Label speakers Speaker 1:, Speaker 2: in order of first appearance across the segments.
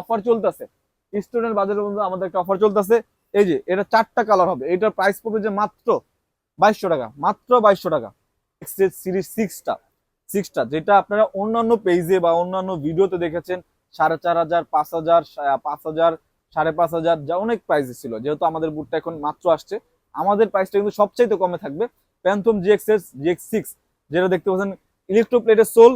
Speaker 1: Offer চলতেছে। Student বাজারের বন্ধু আমাদের একটা অফার চলতেছে। এই যে, এটা চারটা কালার হবে। এটার প্রাইস পড়বে যে মাত্র বাইশশো টাকা, মাত্র বাইশশো টাকা। এক্সেস সিরিজ সিক্সটা সিক্সটা যেটা আপনারা অন্যান্য পেজে বা অন্যান্য ভিডিওতে দেখেছেন, সাড়ে চার হাজার, পাঁচ হাজার পাঁচ হাজার, সাড়ে পাঁচ হাজার, যা অনেক প্রাইসে ছিল। যেহেতু আমাদের বুটটা এখন মাত্র আসছে, আমাদের প্রাইসটা কিন্তু সবচাইতে কমে থাকবে। প্যান্থম জিএক্সএস জিএক্স সিক্স যেটা দেখতে পাচ্ছেন ইলেকট্রোপ্লেটের সোল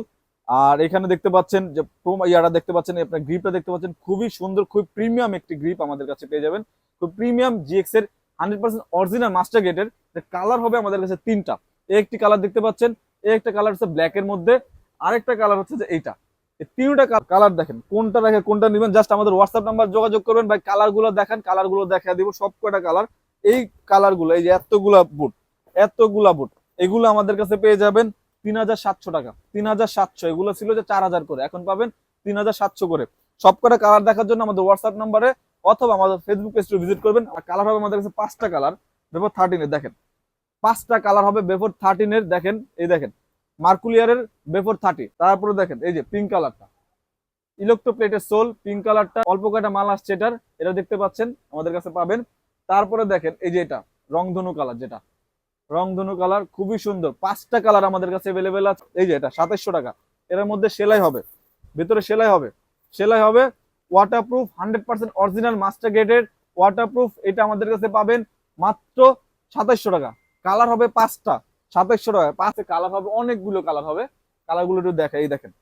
Speaker 1: আর এখানে দেখতে পাচ্ছেন যে প্রো- ইয়াটা দেখতে পাচ্ছেন, আপনার গ্রিপটা দেখতে পাচ্ছেন, খুবই সুন্দর, খুবই প্রিমিয়াম একটি গ্রিপ আমাদের কাছে পেয়ে যাবেন। খুব প্রিমিয়াম জিএক্স এর হান্ড্রেড পার্সেন্ট অরিজিনাল মাস্টার গেটের কালার হবে আমাদের কাছে তিনটা। একটি কালার দেখতে পাচ্ছেন, একটা কালার হচ্ছে ব্ল্যাক এর মধ্যে, আরেকটা কালার হচ্ছে যে এইটা। তিনটা কালার দেখেন, কোনটা রেখে কোনটা নেবেন জাস্ট আমাদের হোয়াটসঅ্যাপ নাম্বার যোগাযোগ করবেন, ভাই কালারগুলো দেখেন কালারগুলো দেখা দিব, সব কয়টা কালার এই কালারগুলো, এই যে এতগুলা বুট এতগুলা বুট এগুলো আমাদের কাছে পেয়ে যাবেন। তিন হাজার সাতশো টাকা। তিন হাজার সাতশো, এগুলো ছিল যে চার হাজার করে। এখন পাবেন তিন হাজার সাতশো করে। সব কটা কালার দেখার জন্য আমাদের হোয়াটসঅ্যাপ নাম্বারে অথবা আমাদের ফেসবুক পেজটি ভিজিট করবেন। আর কালার হবে আমাদের কাছে পাঁচটা কালার বেফোর থার্টিনের দেখেন। পাঁচটা কালার হবে বেফোর থার্টিনের দেখেন, এই দেখেন। মার্কুলিয়ারের বেফোর থার্টি তারপরে দেখেন, এই যে পিঙ্ক কালারটা ইলেকট্রোপ্লেটের সোল পিঙ্ক কালারটা অল্প কয়টা মাল আসছে এটার এটা দেখতে পাচ্ছেন, আমাদের কাছে পাবেন। তারপরে দেখেন, এই যে এটা, রংধনু কালার যেটা। রংধনু কালার খুবই সুন্দর। পাঁচটা কালার আমাদের কাছে অ্যাভেলেবেল আছে। এই যে এটা, সাতাইশশো টাকা। এর মধ্যে সেলাই হবে। ভেতরে সেলাই হবে। সেলাই হবে waterproof hundred percent original master গেটের ওয়াটারপ্রুফ এটা আমাদের কাছে পাবেন মাত্র সাতাইশশো টাকা। কালার হবে পাঁচটা। সাতাইশশো টাকা। পাঁচে কালার হবে, অনেকগুলো কালার হবে। কালারগুলো একটু দেখা এই দেখেন।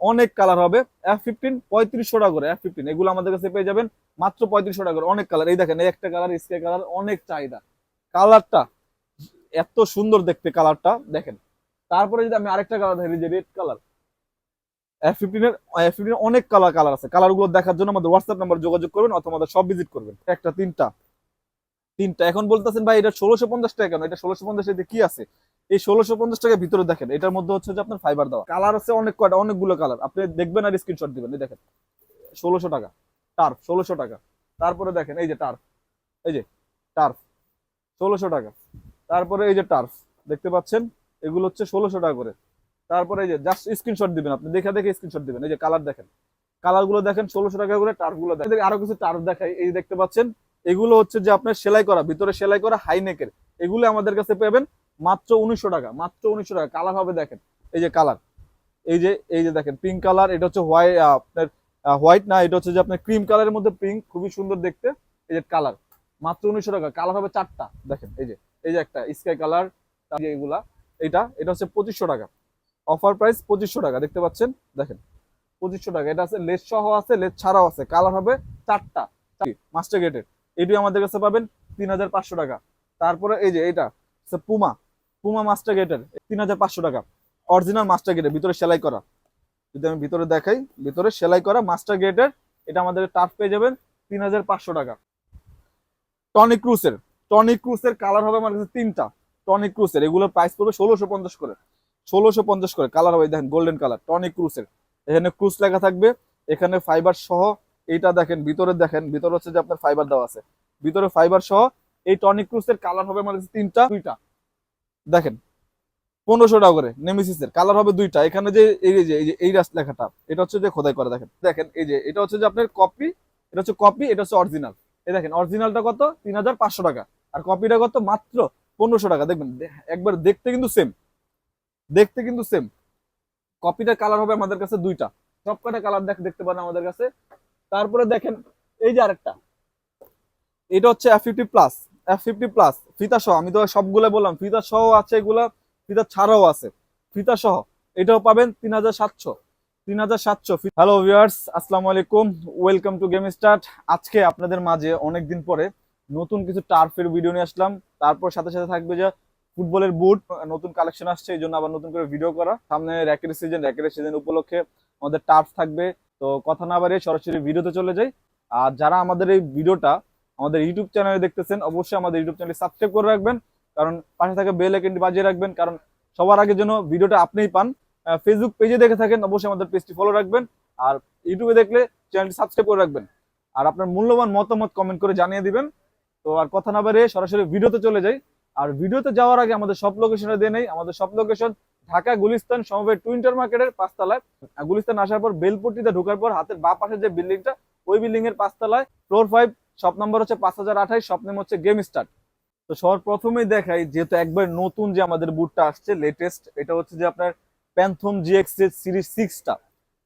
Speaker 1: অনেক কালার হবে। এফ ফিফটিন পঁয়ত্রিশশো টাকা করে এফ ফিফটিন এগুলো আমাদের কাছে পেয়ে যাবেন মাত্র পঁয়ত্রিশশো টাকা করে। অনেক কালার। এই দেখেন একটা কালার স্কাই কালার, অনেক চাহিদা। কালারটা এত সুন্দর দেখতে কালারটা, দেখেন। তারপরে যদি আমি আরেকটা কালার দেখি যে রেড কালার এফ ফিফটিনের এফ ফিফটিনের অনেক কালার কালার আছে। কালারগুলো দেখার জন্য আমাদের হোয়াটসঅ্যাপ নাম্বার যোগাযোগ করবেন অথবা আমাদের সব ভিজিট করবেন। একটা, তিনটা। তিনটা। এখন বলতেছেন, ভাই, এটা ষোলোশো পঞ্চাশ টাকা কেন? এটা ষোলোশো পঞ্চাশ টাকা কি আছে? এই ষোলোশো পঞ্চাশ টাকার ভিতরে দেখেন, এটার মধ্যে হচ্ছে যে আপনার ফাইবার দেওয়া। কালার আছে অনেক কয়টা, অনেকগুলো কালার আপনি দেখবেন আর স্ক্রিনশট দিবেন। এই দেখেন, ষোলোশো টাকা। টার্ফ ষোলোশো টাকা। তারপরে দেখেন, এই যে টার্ফ এই যে টার্ফ ষোলোশো টাকা। তারপরে এই যে টার্ফ দেখতে পাচ্ছেন? এগুলো হচ্ছে ষোলোশো টাকা করে। তারপরে এই যে জাস্ট স্ক্রিনশট দিবেন আপনি, দেখে দেখে স্ক্রিনশট দিবেন। এই যে কালার দেখেন। কালারগুলো দেখেন, ষোলোশো টাকা করে টার্ফগুলো দেখেন। আরও কিছু টার্ফ দেখাই, এই দেখতে পাচ্ছেন? এগুলো হচ্ছে যে আপনার সেলাই করা, ভিতরে সেলাই করা হাই নেকের এগুলো আমাদের কাছে পাবেন মাত্র উনিশশো টাকা, মাত্র উনিশশো টাকা। কালার হবে দেখেন, এই যে কালার এই যে এই যে দেখেন পিঙ্ক কালার এটা হচ্ছে হোয়াইট আপনার হোয়াইট না, এটা হচ্ছে যে আপনার ক্রিম কালারের মধ্যে পিঙ্ক খুবই সুন্দর দেখতে। এই যে কালার মাত্র উনিশশো টাকা। কালার হবে চারটা, দেখেন, এই যে। এই যে একটা স্কাই কালার এগুলা এটা এটা হচ্ছে পঁচিশশো টাকা। অফার প্রাইস পঁচিশশো টাকা, দেখতে পাচ্ছেন? দেখেন, পঁচিশশো টাকা। এটা আছে, লেস সহ আছে, লেস ছাড়াও আছে। কালার হবে চারটা মাস্টার গেটের এটি আমাদের কাছে পাবেন তিন হাজার পাঁচশো টাকা। তারপরে এই যে এটা পুমা পুমা মাস্টার গেটের তিন হাজার পাঁচশো টাকা। অরিজিনাল মাস্টার গেটের ভিতরে সেলাই করা। যদি আমি ভিতরে দেখাই, ভিতরে সেলাই করা মাস্টার গেটের এটা আমাদের টাফ পেয়ে যাবেন তিন হাজার পাঁচশো টাকা। টনিক ক্রুসের টনিক ক্রুসের কালার হবে আমার কাছে তিনটা। টনিক ক্রুসের এগুলোর প্রাইস পড়বে ষোলোশো পঞ্চাশ করে। ষোলোশো পঞ্চাশ করে কালার হবে, দেখেন গোল্ডেন কালার টনিক ক্রুসের এখানে ক্রুস লেখা থাকবে, এখানে ফাইবার সহ, এইটা দেখেন, ভিতরে দেখেন, ভিতরে হচ্ছে যে আপনার ফাইবার দেওয়া আছে। ভিতরে ফাইবার সহ, এই টনিক ক্রুসের কালার হবে আমার কাছে তিনটা, দুইটা। দেখেন, পনেরোশো টাকা করে নেমিসিসের কালার হবে দুইটা। এখানে যে, এই যে এই যে, এই রাস লেখাটা, এটা হচ্ছে যে খোদাই করে, দেখেন। দেখেন, এই যে, এটা হচ্ছে যে আপনার কপি এটা হচ্ছে কপি এটা হচ্ছে অরিজিনাল এই দেখেন অরিজিনালটা কত? তিন হাজার পাঁচশো টাকা। আর কপিটা কত? মাত্র পনেরোশো টাকা। দেখবেন একবার দেখতে কিন্তু সেম দেখতে কিন্তু সেম কপিটার কালার হবে আমাদের কাছে দুইটা। সব কটা কালার দেখ দেখতে পারেন আমাদের কাছে। তারপরে দেখেন, এই যে আরেকটা। এটা হচ্ছে F fifty plus F fifty plus ফিতা সহ। আমি তো সবগুলো বললাম, ফিতা সহ আছে এগুলা, ফিতা ছাড়াও আছে। ফিতা সহ। এটাও পাবেন তিন হাজার সাতশো। তিন হাজার সাতশো হ্যালো ভিউয়ার্স আসসালামু আলাইকুম। ওয়েলকাম টু গেম স্টার্ট আজকে আপনাদের মাঝে অনেকদিন পরে নতুন কিছু টার্ফের ভিডিও নিয়ে আসলাম। তারপর সাথে সাথে থাকবে যে ফুটবলের বুট নতুন কালেকশন আসছে, এই জন্য আবার নতুন করে ভিডিও করা। সামনে র্যাকেট সিজন র্যাকেট সিজন উপলক্ষে আমাদের টার্ফ থাকবে। তো কথা না বাড়িয়ে সরাসরি ভিডিওতে চলে যাই। আর যারা আমাদের এই ভিডিওটা আমাদের ইউটিউব চ্যানেলে দেখতেছেন, অবশ্যই আমাদের ইউটিউব চ্যানেল সাবস্ক্রাইব করে রাখবেন। কারণ পাশে থাকা বেল আইকনটি বাজিয়ে রাখবেন। কারণ সবার আগে যেন ভিডিওটা আপনিই পান ফেসবুক পেজে দেখে থাকেন, অবশ্যই আমাদের পেজটি ফলো রাখবেন। আর ইউটিউবে দেখলে চ্যানেলটি সাবস্ক্রাইব করে রাখবেন। আর আপনার মূল্যবান মতামত কমেন্ট করে জানিয়ে দিবেন। তো আর কথা না বাড়িয়ে সরাসরি ভিডিওতে চলে যাই। আর ভিডিওতে যাওয়ার আগে আমাদের সব লোকেশনে দিয়ে নেই। আমাদের সব লোকেশন ঢাকা, গুলিস্তান, সমবায় টুইন্টার মার্কেটের পাঁচতলায়। গুলিস্তান আসার পর বেলপট্টিতে ঢোকার পর হাতের বা পাশে যে বিল্ডিংটা ওই বিল্ডিং এর পাঁচতলায় ফ্লোর ফাইভ শপ নাম্বার হচ্ছে পাঁচ হাজার আঠাইশ শপ নেম হচ্ছে গেম স্টার্ট তো সবার প্রথমেই দেখাই, যেহেতু একবার নতুন যে আমাদের বুটটা আসছে লেটেস্ট এটা হচ্ছে যে আপনার প্যান্থম জিএক্স সিরিজ সিক্সটা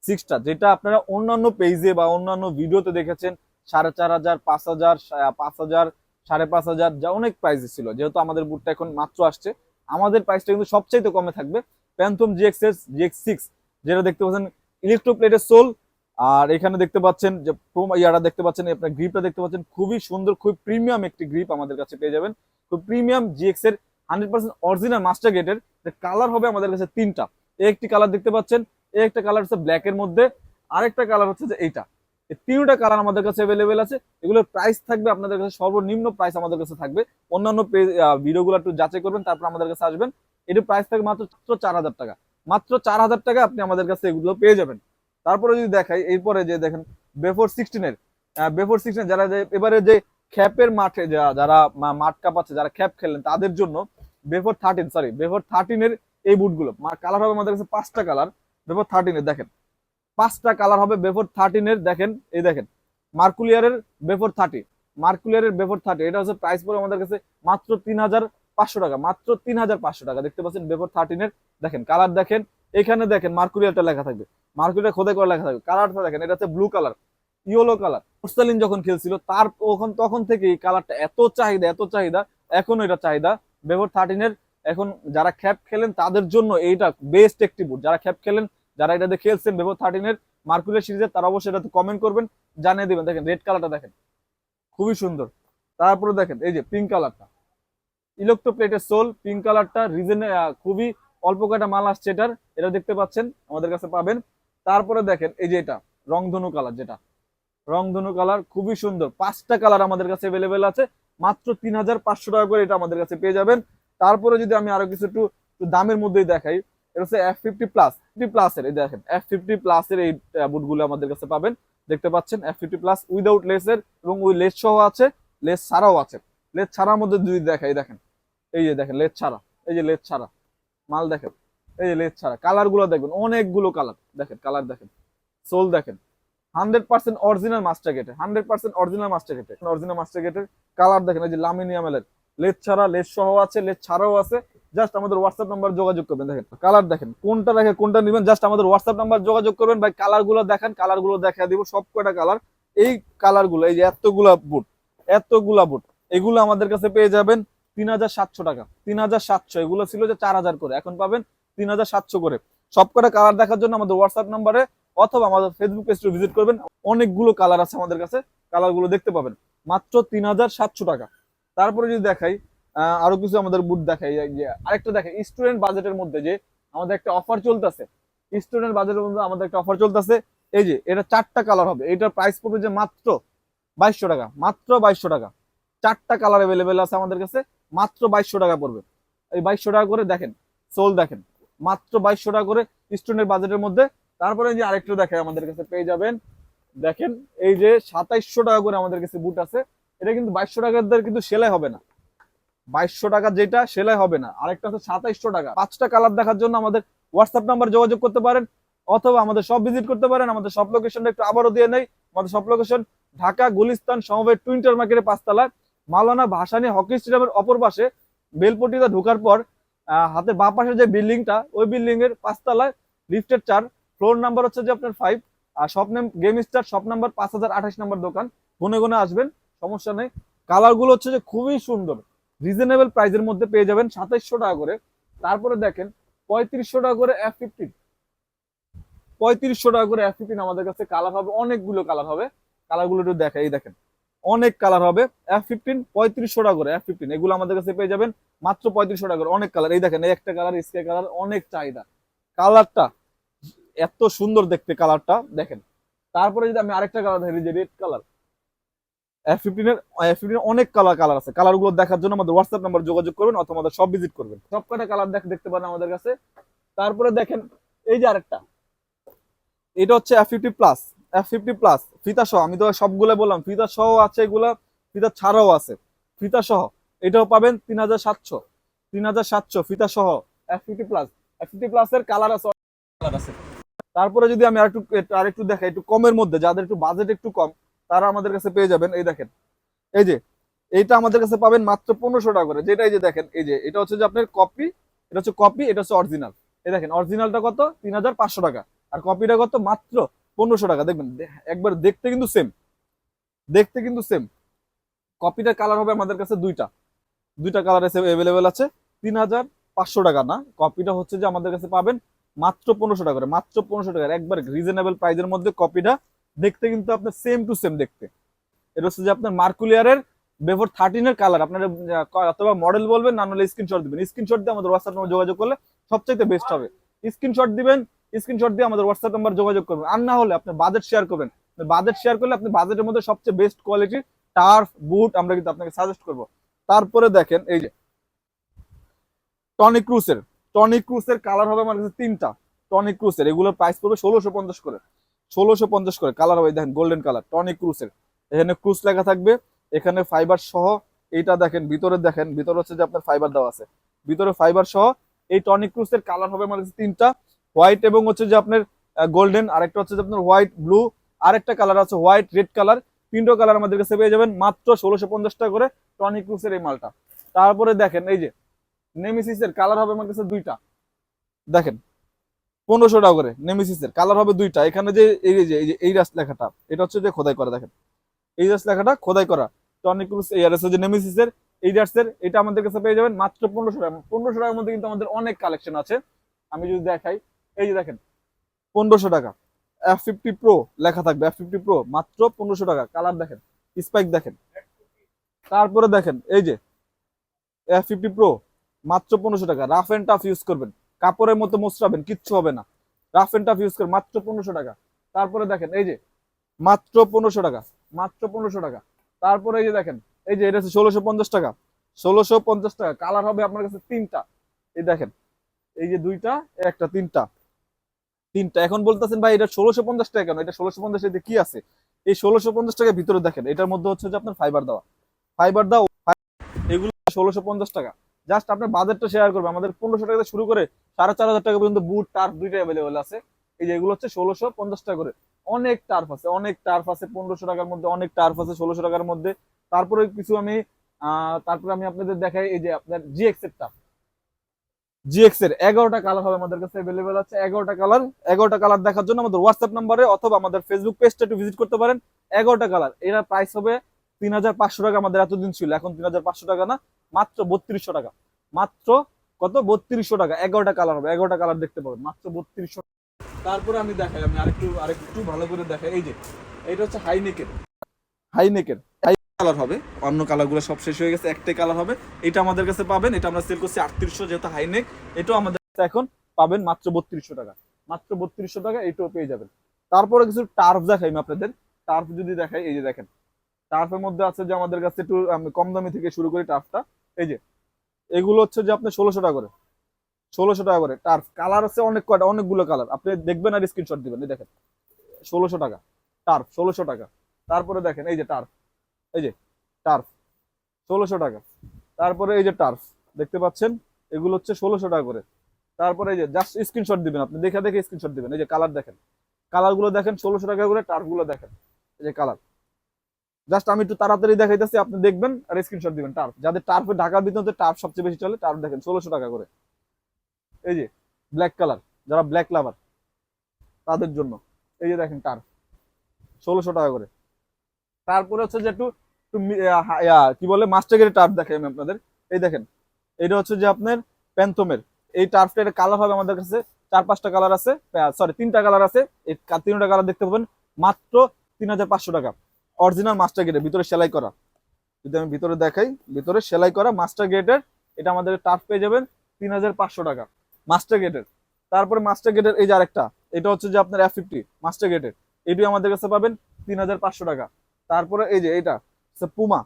Speaker 1: সিক্সটা যেটা আপনারা অন্যান্য পেজে বা অন্যান্য ভিডিওতে দেখেছেন, সাড়ে চার হাজার, পাঁচ হাজার পাঁচ হাজার সাড়ে পাঁচ হাজার যা অনেক প্রাইসে ছিল, যেহেতু আমাদের বুটটা এখন মাত্র আসছে, আমাদের প্রাইসটা কিন্তু সবচাইতে কমে থাকবে Phantom GX S GX six যেটা দেখতে পাচ্ছেন ইলেকট্রোপ্লেটের সোল আর এখানে দেখতে পাচ্ছেন যে ইয়ারা দেখতে পাচ্ছেন, আপনার গ্রিপটা দেখতে পাচ্ছেন, খুবই সুন্দর, খুবই প্রিমিয়াম একটি গ্রিপ আমাদের কাছে পেয়ে যাবেন। খুব প্রিমিয়াম জিএক্স এর হান্ড্রেড পার্সেন্ট অরিজিনাল মাস্টার গেটের কালার হবে আমাদের কাছে তিনটা। একটি কালার দেখতে পাচ্ছেন, একটা কালার হচ্ছে ব্ল্যাক এর মধ্যে, আরেকটা কালার হচ্ছে যে এইটা। এই তিনটা কালার আমাদের কাছে অ্যাভেলেবেল আছে। এগুলোর প্রাইস থাকবে আপনাদের কাছে, সর্বনিম্ন প্রাইস আমাদের কাছে থাকবে। অন্যান্য ভিডিওগুলো একটু যাচাই করবেন, তারপর আমাদের কাছে আসবেন। এটির প্রাইস থাকবে মাত্র চার হাজার টাকা। মাত্র চার হাজার টাকা আপনি আমাদের কাছে এগুলো পেয়ে যাবেন। তারপরে যদি দেখাই, এরপরে যে দেখেন বেফোর সিক্সটিনের বেফোর সিক্সটিন যারা এবারে যে খ্যাপের মাঠে যারা মাঠ কাঁপাচ্ছে, যারা খ্যাপ খেলেন, তাদের জন্য বেফোর থার্টিন সরি বেফোর থার্টিনের এই বুটগুলো কালার হবে আমাদের কাছে পাঁচটা কালার বেফোর থার্টিনের দেখেন। পাঁচটা কালার হবে বেফোর থার্টিনের দেখেন, এই দেখেন, মার্কুলিয়ারের বেফোর থার্টি মার্কুলিয়ারের বেফোর থার্টি এটা হচ্ছে প্রাইস পড়ে আমাদের কাছে মাত্র তিন পাঁচশো টাকা, মাত্র তিন হাজার পাঁচশো টাকা, দেখতে পাচ্ছেন বেফোর থার্টিনের দেখেন কালার দেখেন, এখানে দেখেন মার্কুলিয়ারটা লেখা থাকবে মার্কুলিয়ার খোদাই করে লেখা থাকবে কালারটা দেখেন, এটা হচ্ছে ব্লু কালার ইয়েলো কালার মুস্তালিন যখন খেলছিল, তার ওখান, তখন থেকে এই কালারটা এত চাহিদা এত চাহিদা, এখন এটা চাহিদা বেভর থার্টিনের এখন যারা খ্যাপ খেলেন, তাদের জন্য এইটা বেস্ট একটি বুট যারা খ্যাপ খেলেন যারা এটাতে খেলছেন বেভর থার্টিনের মার্কুলিয়ার সিরিজের তারা অবশ্যই এটাতে কমেন্ট করবেন, জানিয়ে দেবেন। দেখেন রেড কালারটা দেখেন, খুবই সুন্দর। তারপরে দেখেন, এই যে পিঙ্ক কালারটা ইলেকট্রো প্লেটের সোল পিঙ্ক কালারটা রিজেন খুবই অল্প কয়টা মাল আসছে এটার, এটা দেখতে পাচ্ছেন, আমাদের কাছে পাবেন। তারপরে দেখেন, এই যে এটা, রংধনু কালার যেটা। রংধনু কালার খুবই সুন্দর। পাঁচটা কালার আমাদের কাছে অ্যাভেলেবেল আছে। মাত্র তিন হাজার পাঁচশো টাকা করে এটা আমাদের কাছে পেয়ে যাবেন। তারপরে যদি আমি আরও কিছু একটু দামের মধ্যেই দেখাই এটা ফিফটি প্লাস ফিফটি প্লাস এর, এই দেখেন এফ ফিফটি প্লাস এর এই বুটগুলো আমাদের কাছে পাবেন। দেখতে পাচ্ছেন এফ ফিফটি প্লাস উইদাউট লেসের এবং ওই লেস সহ আছে লেস ছাড়াও আছে। লেস ছাড়ার মধ্যে দুই দেখাই দেখেন, এই যে দেখেন লেস ছাড়া, এই যে লেস ছাড়া, মাল দেখেন, এই যে লেস ছাড়া কালারগুলো দেখবেন, অনেকগুলো কালার দেখেন কালার দেখেন সোল দেখেন হান্ড্রেড পার্সেন্ট অরিজিনাল মাস্টার গেটের হান্ড্রেড পার্সেন্ট অরিজিনাল মাস্টার গেটের অরিজিনাল মাস্টার গেটের কালার দেখেন, এই যে লামিনিয়ামেলের লেস ছাড়া লেস সহ আছে লেস ছাড়াও আছে জাস্ট আমাদের হোয়াটসঅ্যাপ নাম্বার যোগাযোগ করবেন, দেখেন কালার দেখেন, কোনটা রেখে কোনটা নেবেন জাস্ট আমাদের হোয়াটসঅ্যাপ নাম্বার যোগাযোগ করবেন, ভাই কালারগুলো দেখেন কালারগুলো দেখা দিব, সব কয়টা কালার এই কালারগুলো, এই যে এতগুলা বুট এতগুলা বুট এগুলো আমাদের কাছে পেয়ে যাবেন তিন হাজার সাতশো টাকা, তিন হাজার সাতশো, এগুলো ছিল যে চার হাজার করে, এখন পাবেন তিন হাজার সাতশো করে। সবকটা কালার দেখার জন্য আমাদের হোয়াটসঅ্যাপ নাম্বারে অথবা আমাদের ফেসবুক পেজটি ভিজিট করবেন, অনেকগুলো কালার আছে আমাদের কাছে কালারগুলো দেখতে পাবেন, মাত্র তিন হাজার সাতশো টাকা। তারপরে যদি দেখাই আরও কিছু আমাদের বুট দেখাই আরেকটা দেখাই স্টুডেন্ট বাজেটের মধ্যে যে আমাদের একটা অফার চলতেছে। স্টুডেন্ট বাজেটের মধ্যে আমাদের একটা অফার চলতেছে। এই যে, এটা চারটা কালার হবে। এটার প্রাইস পড়বে যে মাত্র বাইশশো টাকা, মাত্র বাইশশো টাকা। চারটা কালার অ্যাভেলেবেল আছে আমাদের কাছে, মাত্র বাইশশো টাকা পড়বে। এই বাইশশো টাকা করে দেখেন সোল দেখেন, মাত্র বাইশশো টাকা করে স্টুডেন্ট বাজেটের মধ্যে। তারপরে যে আরেকটু দেখে আমাদের কাছে, পেয়ে যাবেন। দেখেন, এই যে সাতাইশশো টাকা করে আমাদের কাছে বুট আছে। এটা কিন্তু বাইশশো টাকার দর কিন্তু সেলাই হবে না। বাইশশো টাকা যেটা সেলাই হবে না। আরেকটা হচ্ছে সাতাইশশো টাকা। পাঁচটা কালার দেখার জন্য আমাদের হোয়াটসঅ্যাপ নাম্বার যোগাযোগ করতে পারেন, অথবা আমাদের সব ভিজিট করতে পারেন। আমাদের সব লোকেশনটা একটু আবারও দিয়ে নেই। আমাদের সব লোকেশন ঢাকা, গুলিস্তান সমবেত টুইন্টার মার্কেটের পাঁচতলা। মালানা ভাসানি হকি স্টেডিয়ামের অপর পাশে বেলপটিতে ঢোকার পর হাতে বাঁ পাশে যে বিল্ডিংটা, ওই বিল্ডিং এর পাঁচতলায় লিফটের চার। ফ্লোর নাম্বার হচ্ছে যে আপনার ফাইভ আর shop name game star shop number পাঁচ হাজার আঠাশ নাম্বার দোকান। গুনে গুনে আসবেন, সমস্যা নেই। কালারগুলো হচ্ছে যে খুবই সুন্দর। রিজনেবল প্রাইসের মধ্যে পেয়ে যাবেন সাতাইশশো টাকা করে। তারপরে দেখেন, পঁয়ত্রিশশো টাকা করে এফ ফিফটিন পঁয়ত্রিশশো টাকা করে এফ ফিফটিন আমাদের কাছে কালার হবে, অনেকগুলো কালার হবে। কালারগুলো একটু দেখাই, এই দেখেন, অনেক কালার হবে। এফ ফিফটিন পঁয়ত্রিশশো টাকা করে এফ ফিফটিন এগুলো আমাদের কাছে পেয়ে যাবেন মাত্র পঁয়ত্রিশশো টাকা করে। অনেক কালার এই দেখেন একটা কালার স্কাই কালার অনেক চাহিদা। কালারটা এত সুন্দর দেখতে কালারটা দেখেন। তারপরে যদি আমি আরেকটা কালার দেখি যে রেড কালার অনেক কালার কালার আছে। কালারগুলো দেখার জন্য আমাদের হোয়াটসঅ্যাপ নাম্বার যোগাযোগ করবেন অথবা আমাদের সব ভিজিট করবেন। সব কটা কালার দেখ দেখতে পারেন আমাদের কাছে। তারপরে দেখেন, এই যে আরেকটা। এটা হচ্ছে F fifty plus F plus ফিতা সহ। আমি তো সবগুলো বললাম, ফিতা সহ আছে এগুলা, ফিতা ছাড়াও আছে। ফিতা সহ, এটাও পাবেন তিন হাজার সাতশো। তিন হাজার সাতশো ফিতা সহ F fifty plus F fifty plus এর কালার আছে কালার আছে। তারপরে যদি আমি আরেকটু আরেকটু দেখাই, একটু কমের মধ্যে, যাদের একটু বাজেট একটু কম তারা আমাদের কাছে পেয়ে যাবেন। এই দেখেন, এই যে, এইটা আমাদের কাছে পাবেন মাত্র পনেরোশো টাকা করে। যেটা এই যে দেখেন, এই যে, এটা হচ্ছে যে আপনার কপি এটা হচ্ছে কপি এটা হচ্ছে অরিজিনাল এই দেখেন অরিজিনালটা কত? তিন টাকা। আর কপিটা কত? মাত্র পনেরোশো টাকা। দেখবেন একবার দেখতে কিন্তু সেম দেখতে কিন্তু সেম কপিটার কালার হবে আমাদের কাছে দুইটা। দুইটা কালার অ্যাভেলেবেল আছে। তিন হাজার পাঁচশো টাকা না। কপিটা হচ্ছে যে আমাদের কাছে পাবেন মাত্র পনেরোশো টাকা করে। মাত্র পনেরোশো টাকার একবার রিজনেবল প্রাইজের মধ্যে কপিটা দেখতে কিন্তু আপনার সেম টু সেম দেখতে। এটা হচ্ছে যে আপনার মার্কুলিয়ারের বেফোর থার্টিনের কালার আপনার অথবা মডেল বলবেন, না হলে স্ক্রিনশট দিবেন। স্ক্রিনশট দিয়ে আমাদের হোয়াটসঅ্যাপ নম্বর যোগাযোগ করলে সবচাইতে বেস্ট হবে। স্ক্রিনশট দিবেন স্ক্রিনশট দিয়ে আমাদের হোয়াটসঅ্যাপ নাম্বার যোগাযোগ করবেন। আর না হলে আপনি বাজেট শেয়ার করবেন। বাজেট শেয়ার করলে আপনি বাজেটের মধ্যে সবচেয়ে বেস্ট কোয়ালিটির টার্ফ বুট আমরা কিন্তু আপনাকে সাজেস্ট করব। তারপরে দেখেন, এই যে টনিক ক্রুসের টনিক ক্রুসের কালার হবে আমার কাছে তিনটা। টনিক ক্রুসের এগুলোর প্রাইস পড়বে ষোলোশো পঞ্চাশ করে। ষোলোশো পঞ্চাশ করে কালার হবে, দেখেন গোল্ডেন কালার টনিক ক্রুসের এখানে ক্রুস লেখা থাকবে, এখানে ফাইবার সহ এইটা দেখেন, ভিতরে দেখেন, ভিতরে হচ্ছে যে আপনার ফাইবার দেওয়া আছে। ভিতরে ফাইবার সহ এই টনিক ক্রুসের কালার হবে কাছে তিনটা হোয়াইট এবং হচ্ছে যে আপনার গোল্ডেন আরেকটা হচ্ছে যে আপনার হোয়াইট ব্লু আরেকটা কালার আছে হোয়াইট রেড কালার তিনটো কালার আমাদের কাছে পেয়ে যাবেন মাত্র ষোলোশো পঞ্চাশ টাকা করে টনিক ক্রুসের এই মালটা। তারপরে দেখেন, এই যে নেমিসিসের কালার হবে আমার কাছে দুইটা। দেখেন পনেরোশো টাকা করে নেমিসিসের কালার হবে দুইটা। এখানে যে এই যে, এই রাস লেখাটা, এটা হচ্ছে যে খোদাই করা, দেখেন। এই রাস লেখাটা খোদাই করা। টনিক ক্রুস এই আর হচ্ছে যে নেমিসিসের এই রাসের, এটা আমাদের কাছে পেয়ে যাবেন মাত্র পনেরোশো টাকা। পনেরোশো টাকার মধ্যে কিন্তু আমাদের অনেক কালেকশন আছে। আমি যদি দেখাই, এই যে দেখেন, পনেরোশো টাকা। এফ ফিফটি প্রো লেখা থাকবে এফ ফিফটি প্রো মাত্র পনেরোশো টাকা। কালার দেখেন স্পাইক দেখেন। তারপরে দেখেন, এই যে এফ ফিফটি প্রো মাত্র পনেরোশো টাকা। রাফ এন্ড টাফ ইউজ করবেন। কাপড়ের মতো মোচড়াবেন, কিচ্ছু হবে না। রাফ এন্ড টাফ ইউজ করবেন মাত্র পনেরোশো টাকা। তারপরে দেখেন, এই যে, মাত্র পনেরোশো টাকা, মাত্র পনেরোশো টাকা। তারপরে এই যে দেখেন, এই যে এটা হচ্ছে ষোলোশো পঞ্চাশ টাকা। ষোলোশো পঞ্চাশ টাকা, কালার হবে আপনার কাছে তিনটা। এই দেখেন, এই যে দুইটা, একটা তিনটা। তিনটা। এখন বলতেছেন, ভাই, এটা ষোলোশো পঞ্চাশ টাকা কেন? এটা ষোলোশো পঞ্চাশ টাকা কি আছে? এই ষোলোশো পঞ্চাশ টাকার ভিতরে দেখেন, এটার মধ্যে হচ্ছে যে আপনার ফাইবার দেওয়া। ফাইবার দাও এগুলো ষোলোশো পঞ্চাশ টাকা। জাস্ট আপনার বাজেটটা শেয়ার করবে। আমাদের পনেরোশো টাকা শুরু করে সাড়ে চার হাজার টাকা পর্যন্ত বুট টার্ফ দুইটা অ্যাভেলেবেল আছে। এই যে এগুলো হচ্ছে ষোলোশো পঞ্চাশ টাকা করে। অনেক টার্ফ আছে, অনেক টার্ফ আছে, পনেরোশো টাকার মধ্যে অনেক টার্ফ আছে, ষোলোশো টাকার মধ্যে। তারপরে কিছু আমি তারপরে আমি আপনাদের দেখাই, এই যে আপনার জিএক্স এর টার্ফ জিএক্স এর এগারোটা কালার হবে আমাদের কাছে অ্যাভেলেবেল আছে। এগারোটা কালার এগারোটা কালার দেখার জন্য আমাদের হোয়াটসঅ্যাপ নাম্বারে অথবা আমাদের ফেসবুক পেজটা একটু ভিজিট করতে পারেন। এগারোটা কালার এরা প্রাইস হবে তিন হাজার পাঁচশো টাকা আমাদের এতদিন ছিল। এখন তিন হাজার পাঁচশো টাকা না মাত্র বত্রিশশো টাকা। মাত্র কত? বত্রিশশো টাকা। এগারোটা কালার হবে। এগারোটা কালার দেখতে পাবেন। মাত্র বত্রিশশো তারপরে আমি দেখাই। আমি আরেকটু আরেকটু ভালো করে দেখাই। এই যে এটা হচ্ছে হাই নেকের হাই নেকের কালার হবে। অন্য কালারগুলো সব শেষ হয়ে গেছে। একটাই কালার হবে। এটা আমাদের কাছে পাবেন। এটা আমরা সেল করছি আটত্রিশশো যেহেতু হাই নেক এটাও আমাদের কাছে এখন পাবেন মাত্র বত্রিশশো টাকা। মাত্র বত্রিশশো টাকা এটাও পেয়ে যাবেন। তারপরে কিছু টার্ফ দেখাই আমি আপনাদের। টার্ফ যদি দেখাই, এই যে দেখেন। টার্ফের মধ্যে আছে যে আমাদের কাছে একটু কম দামি থেকে শুরু করি টার্ফটা এই যে, এগুলো হচ্ছে যে আপনি ষোলোশো টাকা করে। ষোলোশো টাকা করে। টার্ফ কালার আছে অনেক কয়টা, অনেকগুলো কালার আপনি দেখবেন আর স্ক্রিনশট দিবেন, এই দেখেন। ষোলোশো টাকা। টার্ফ ষোলোশো টাকা। তারপরে দেখেন, এই যে টার্ফ এই যে টার্ফ ষোলোশো টাকা। তারপরে এই যে টার্ফ দেখতে পাচ্ছেন? এগুলো হচ্ছে ষোলোশো টাকা করে। তারপরে এই যে জাস্ট স্ক্রিনশট দিবেন আপনি। দেখে দেখে স্ক্রিনশট দিবেন। এই যে কালার দেখেন। কালারগুলো দেখেন, ষোলোশো টাকা করে টার্ফগুলো দেখেন। এই যে কালার জাস্ট আমি একটু তাড়াতাড়ি দেখাইতেছি, আপনি দেখবেন আর স্ক্রিনশট দিবেন টার্ফ যাদের টার্ফে ঢাকার ভিতরে টার্ফ সবচেয়ে বেশি চলে টার্ফ দেখেন, ষোলোশো টাকা করে। এই যে ব্ল্যাক কালার যারা ব্ল্যাক লাভার তাদের জন্য। এই যে দেখেন টার্ফ ষোলোশো টাকা করে। তারপরে হচ্ছে যে একটু কি বলে মাস্টার টার্ফ দেখাই আমি আপনাদের। এই দেখেন, এটা হচ্ছে যে আপনার প্যান্থমের এই টার্ফটা এটা কালার হবে আমাদের কাছে, চার পাঁচটা কালার আছে সরি তিনটা কালার আছে। এই তিনটা কালার দেখতে পাবেন, মাত্র তিন হাজার পাঁচশো টাকা। অরিজিনাল মাস্টার গেটের ভিতরে সেলাই করা। যদি আমি ভিতরে দেখাই, ভিতরে সেলাই করা মাস্টার গেটের এটা আমাদের টার্ফ পেয়ে যাবেন তিন হাজার পাঁচশো টাকা মাস্টার গেটের তারপরে মাস্টার গেটের এই যে আরেকটা, এটা হচ্ছে যে আপনার এফ ফিফটি মাস্টার গেটের এটি আমাদের কাছে পাবেন তিন হাজার পাঁচশো টাকা। তারপরে এই যে এটা পুমা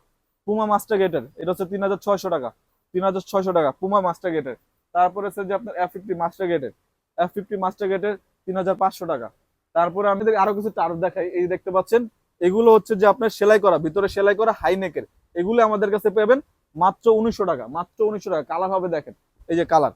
Speaker 1: পুমা মাস্টার গেটের এটা হচ্ছে তিন হাজার ছয়শো টাকা, তিন হাজার ছয়শো টাকা পুমা মাস্টার গেটের তারপরে হচ্ছে যে আপনার এফ ফিফটি মাস্টার গেটের এফ ফিফটি মাস্টার গেটের তিন হাজার পাঁচশো টাকা। তারপরে আমি আরও কিছু টার্ফ দেখাই, এই দেখতে পাচ্ছেন এগুলো হচ্ছে যে আপনার সেলাই করা, ভিতরে সেলাই করা হাই নেকের এগুলো আমাদের কাছে পাবেন মাত্র উনিশশো টাকা, মাত্র উনিশশো টাকা। কালার হবে দেখেন, এই যে কালার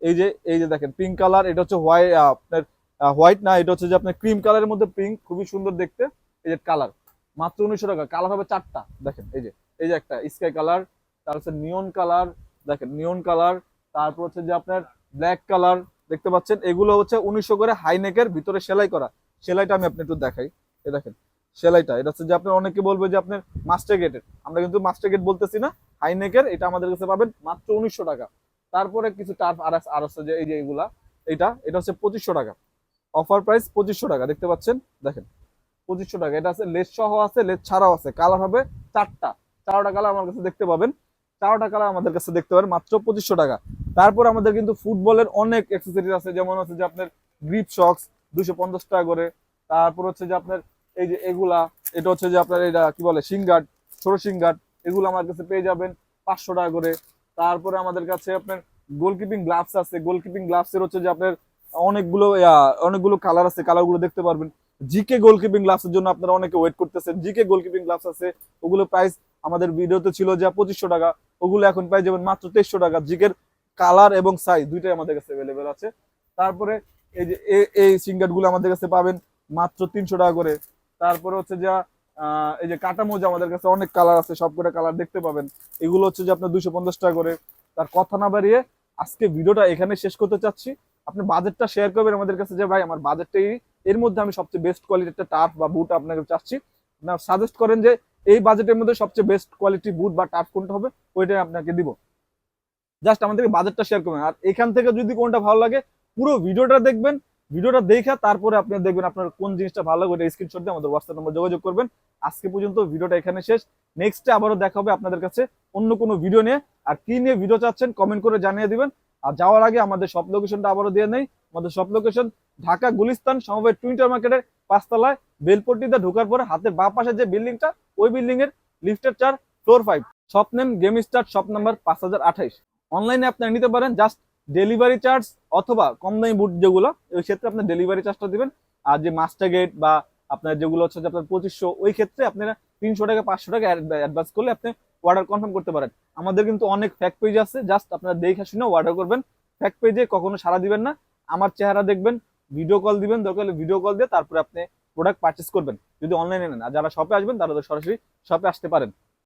Speaker 1: এই যে এই যে দেখেন পিঙ্ক কালার এটা হচ্ছে হোয়াইট আপনার হোয়াইট না, এটা হচ্ছে যে আপনার ক্রিম কালারের মধ্যে পিঙ্ক খুবই সুন্দর দেখতে। এই যে কালার মাত্র উনিশশো টাকা। কালার হবে চারটা, দেখেন, এই যে এই যে একটা স্কাই কালার তার হচ্ছে নিয়ন কালার দেখেন নিয়ন কালার তারপর হচ্ছে যে আপনার ব্ল্যাক কালার দেখতে পাচ্ছেন? এগুলো হচ্ছে উনিশশো করে হাইনেকের ভিতরে সেলাই করা। সেলাইটা আমি আপনি একটু দেখাই। এ দেখেন সেলাইটা। এটা হচ্ছে যে আপনার অনেকে বলবে যে আপনার মাস্টার গেটের আমরা কিন্তু মাস্টার গেট বলতেছি না হাইনেকের এটা আমাদের কাছে পাবেন মাত্র উনিশশো টাকা। তারপরে কিছু টার্ফ আর আর হচ্ছে যে এই যে এগুলা, এটা এটা হচ্ছে পঁচিশশো টাকা। অফার প্রাইস পঁচিশশো টাকা, দেখতে পাচ্ছেন? দেখেন, পঁচিশশো টাকা। এটা আছে, লেস সহ আছে, লেস ছাড়াও আছে। কালার হবে চারটা। চারোটা কালার আমার কাছে দেখতে পাবেন। চারোটা কালার আমাদের কাছে দেখতে পাবেন, মাত্র পঁচিশশো টাকা। তারপর আমাদের কিন্তু ফুটবলের অনেক অ্যাক্সেসরিজ আছে। যেমন হচ্ছে যে আপনার গ্রিপ শক্স দুশো পঞ্চাশ টাকা করে। তারপর হচ্ছে যে আপনার এই যে এগুলা, এটা হচ্ছে যে আপনার এটা কি বলে সিঙ্গার্ড ছোট সিঙ্গার্ড এগুলো আমার কাছে পেয়ে যাবেন পাঁচশো টাকা করে। তারপরে আমাদের কাছে আপনার গোলকিপিং গ্লাভস আছে। গোলকিপিং গ্লাভস এর হচ্ছে যে আপনার অনেকগুলো অনেকগুলো কালার আছে। কালারগুলো দেখতে পারবেন। জিকে গোলকিপিং গ্লাভস এর জন্য আপনারা অনেকে ওয়েট করতেছেন। জিকে গোলকিপিং গ্লাভস আছে। ওগুলো প্রাইস আমাদের ভিডিওতে ছিল যে পঁচিশশো টাকা। ওগুলো এখন পাই যাবেন মাত্র তেইশশো টাকা। জিকের কালার এবং সাইজ দুইটাই আমাদের কাছে অ্যাভেলেবেল আছে। তারপরে এই যে এই সিঙ্গারগুলো আমাদের কাছে পাবেন মাত্র তিনশো টাকা করে। তারপরে হচ্ছে যা এই যে কাটা মোজা আমাদের কাছে অনেক কালার আছে, সবকটা কালার দেখতে পাবেন। এগুলো হচ্ছে যে আপনার দুইশো পঞ্চাশ টাকা করে। তার কথা না বাড়িয়ে আজকে ভিডিওটা এখানে শেষ করতে চাচ্ছি। আপনি বাজেটটা শেয়ার করবেন আমাদের কাছে যে, ভাই, আমার বাজেটটাই এর মধ্যে আমি সবচেয়ে বেস্ট কোয়ালিটির একটা টার্ফ বা বুট আপনাকে চাচ্ছি। না সাজেস্ট করেন যে, এই বাজেটের মধ্যে সবচেয়ে বেস্ট কোয়ালিটি বুট বা টার্ফ কোনটা হবে, ওইটাই আপনাকে দিব। জাস্ট আমাদেরকে বাজেটটা শেয়ার করবেন। আর এখান থেকে যদি কোনটা ভালো লাগে, পুরো ভিডিওটা দেখবেন ভিডিওটা দেখা তারপরে আপনি দেখবেন আপনার কোন জিনিসটা ভালো ওটা স্ক্রিনশট দিয়ে আমাদের হোয়াটসঅ্যাপ নম্বর যোগাযোগ করবেন। আজকে পর্যন্ত ভিডিওটা এখানে শেষ। নেক্সটে আবারও দেখা হবে আপনাদের কাছে অন্য কোনো ভিডিও নিয়ে। আর কি নিয়ে ভিডিও চাচ্ছেন কমেন্ট করে জানিয়ে দিবেন। আর যাওয়ার আগে আমাদের সব লোকেশনটা আবারও দিয়ে নেই। আমাদের সব লোকেশন ঢাকা গুলিস্তান সমবায় টুইন্টার মার্কেটের পাঁচতলায় বেলপট্টিতে ঢোকার পরে হাতের বাঁ পাশে যে বিল্ডিংটা ওই বিল্ডিং এর লিফটের চার floor five shop name game start shop number পাঁচ হাজার আঠাইশ। অনলাইনে আপনারা নিতে পারেন। জাস্ট ডেলিভারি চার্জ অথবা কম দামি বুট যেগুলো, ওই ক্ষেত্রে আপনি ডেলিভারি চার্জটা দিবেন। আর যে মাস্টার গেট বা আপনার যেগুলো হচ্ছে আপনার পঁচিশশো, ওই ক্ষেত্রে আপনারা তিনশো টাকা, পাঁচশো টাকা অ্যাডভান্স করলে আপনি অর্ডার কনফার্ম করতে পারেন। আমাদের কিন্তু অনেক ফ্যাক পেজ আছে জাস্ট আপনারা দেখে শুনে অর্ডার করবেন। ফ্যাক পেজে কখনো সারা দিবেন না, আমার চেহারা দেখবেন ভিডিও কল দিবেন, দরকার হলে ভিডিও কল দিয়ে তারপরে আপনি প্রোডাক্ট পারচেস করবেন। যদি অনলাইনে নেন, আর যারা শপে আসবেন, তারা তো সরাসরি শপে আসতে পারেন।